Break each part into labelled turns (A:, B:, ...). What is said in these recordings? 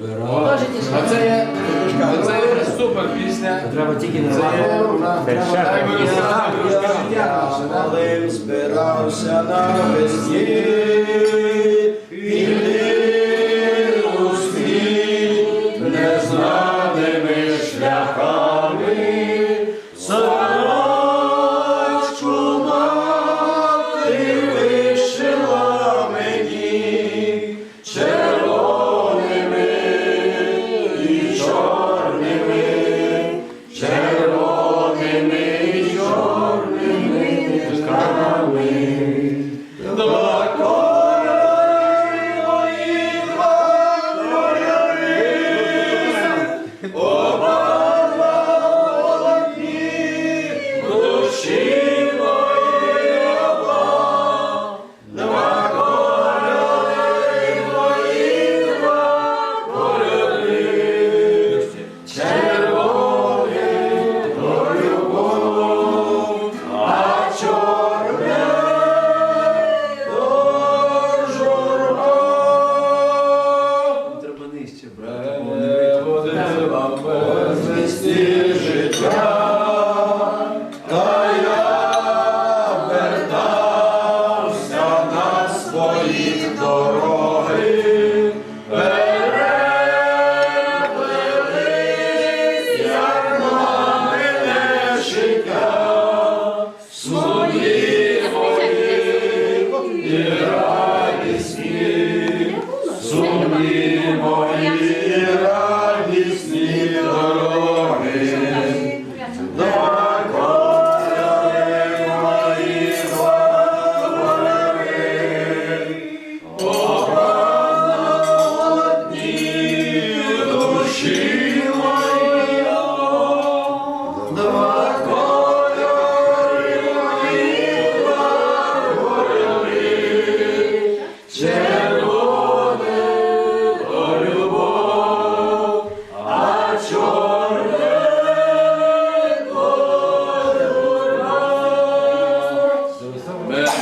A: Збирай.
B: Оце є супер пісня.
C: Треба тільки
D: назвати.
E: Але збирався на весні. Не Незнаними шляхами.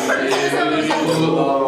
E: you.